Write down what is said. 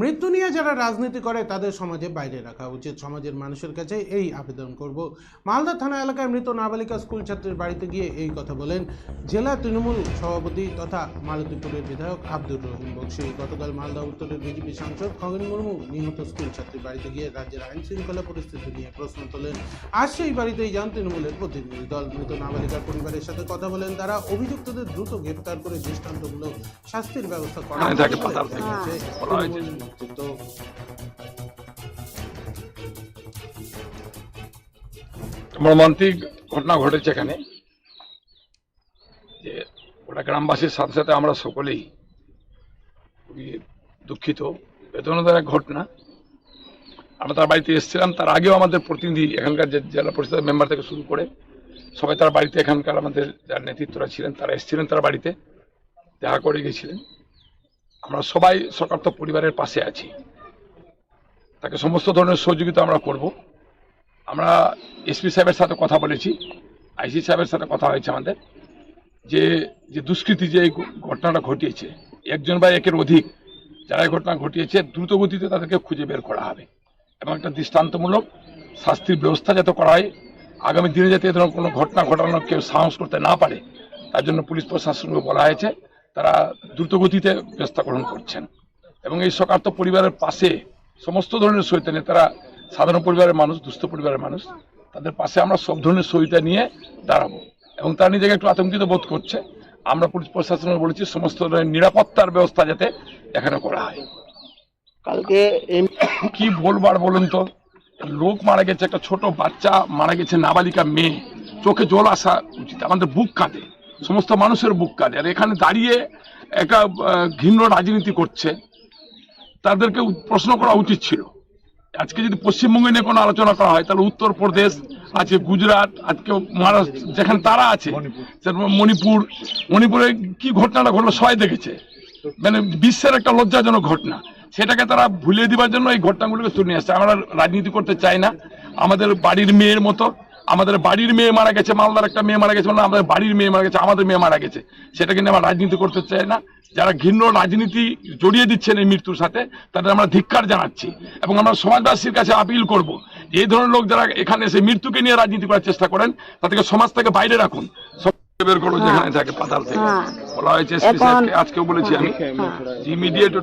মৃত্যু নিয়ে যারা রাজনীতি করে তাদের সমাজে বাইরে রাখা উচিত। সমাজের মানুষের কাছে এই আবেদন করব। মালদা থানা এলাকায় মৃত নাবালিকা স্কুল ছাত্রের বাড়িতে গিয়ে এই কথা বলেন জেলা তৃণমূল সভাপতি তথা মালতীপুরের বিধায়ক আব্দুর রহিম বক্সি। গতকাল মালদা উত্তরের বিজেপি সাংসদ খগেন মুর্মু নিহত স্কুল ছাত্রীর বাড়িতে গিয়ে রাজ্যের আইন শৃঙ্খলা পরিস্থিতি নিয়ে প্রশ্ন তোলেন। আজ সেই বাড়িতেই যান তৃণমূলের প্রতিনিধি দল। মৃত নাবালিকার পরিবারের সাথে কথা বলেন তারা। অভিযুক্তদের দ্রুত গ্রেপ্তার করে দৃষ্টান্তমূলক শাস্তির ব্যবস্থা করা বলা হয়েছে। নেতৃত্ব। মর্মান্তিক ঘটনা ঘটেছে এখানে, যে ওটা গ্রামবাসীর সাথে সাথে আমরা সকলেই দুঃখিত। বেদনাদায়ক ঘটনা। আমরা তার বাড়িতে এসেছিলাম, তার আগেও আমাদের প্রতিনিধি এখানকার যে জেলা পরিষদের মেম্বার থেকে শুরু করে সবাই তার বাড়িতে এখানকার আমাদের যার নেতৃত্বরা ছিলেন, তারা এসেছিলেন তার বাড়িতে, দেখা করে গেছিলেন। আমরা সবাই সকার্ত পরিবারের পাশে আছি। তাকে সমস্ত ধরনের সহযোগিতা আমরা করব। আমরা এসপি সাহেবের সাথে কথা বলেছি, আইসি সাহেবের সাথে কথা হয়েছে আমাদের, যে যে দুষ্কৃতি যে এই ঘটনাটা ঘটিয়েছে, একজন বা একের অধিক যারা এই ঘটনা ঘটিয়েছে দ্রুত গতিতে তাদেরকে খুঁজে বের করা হবে এবং একটা দৃষ্টান্তমূলক শাস্তির ব্যবস্থা যাতে করা হয়। আগামী দিনে যাতে এ ধরনের কোনো ঘটনা ঘটানোর কেউ সাহস করতে না পারে, তার জন্য পুলিশ প্রশাসনকে বলা হয়েছে। তারা দ্রুত গতিতে ব্যবস্থা গ্রহণ করছেন। এবং এই সকার্ত পরিবারের পাশে সমস্ত ধরনের সহিতা নিয়ে তারা সাধারণ পরিবারের মানুষ দুস্থ পরিবারের মানুষ তাদের পাশে আমরা সব ধরনের সহিতা নিয়ে দাঁড়াবো। এবং তারা নিজেকে একটু আতঙ্কিত বোধ করছে। আমরা পুলিশ প্রশাসনকে বলেছি সমস্ত ধরনের নিরাপত্তার ব্যবস্থা যাতে এখানে করা হয়। কালকে কি বলবার বলুন তো লোক মারা গেছে একটা ছোট বাচ্চা মারা গেছে নাবালিকা মেয়ে। চোখে জল আসা উচিত আমাদের বুক কাঁদে সমস্ত মানুষের বুক কাঁদে। আর এখানে দাঁড়িয়ে একটা ঘৃণ্য রাজনীতি করছে। তাদেরকে প্রশ্ন করা উচিত ছিল। আজকে যদি পশ্চিমবঙ্গে নিয়ে কোনো আলোচনা করা হয় তাহলে উত্তরপ্রদেশ আছে গুজরাট আজকে মহারাষ্ট্র যেখানে তারা আছে মণিপুর মণিপুরে কি ঘটনাটা ঘটলো সবাই দেখেছে। মানে বিশ্বের একটা লজ্জাজনক ঘটনা। সেটাকে তারা ভুলিয়ে দিবার জন্য এই ঘটনাগুলোকে তুলে নিয়ে আসছে। আমরা রাজনীতি করতে চাই না। আমাদের বাড়ির মেয়ের মতো আমাদের বাড়ির মেয়ে মারা গেছে মালদার একটা মেয়ে মারা গেছে মানে আমাদের বাড়ির মেয়ে মারা গেছে আমাদের মেয়ে মারা গেছে। সেটাকে নিয়ে আমরা রাজনীতি করতে চাই না। যারা ঘৃণ্য রাজনীতি জড়িয়ে দিচ্ছেন এই মৃত্যুর সাথে তাদের আমরা ধিক্কার জানাচ্ছি এবং আমরা সমাজবাসীর কাছে আপিল করব এই ধরনের লোক যারা এখানে এসে মৃত্যুকে নিয়ে রাজনীতি করার চেষ্টা করেন তাদেরকে সমাজ থেকে বাইরে রাখুন। বের করো যেখানে থাকে পাতাল থেকে। হ্যাঁ। বলা হয়েছে আজকেও বলেছি আমি। হ্যাঁ। ইমিডিয়েট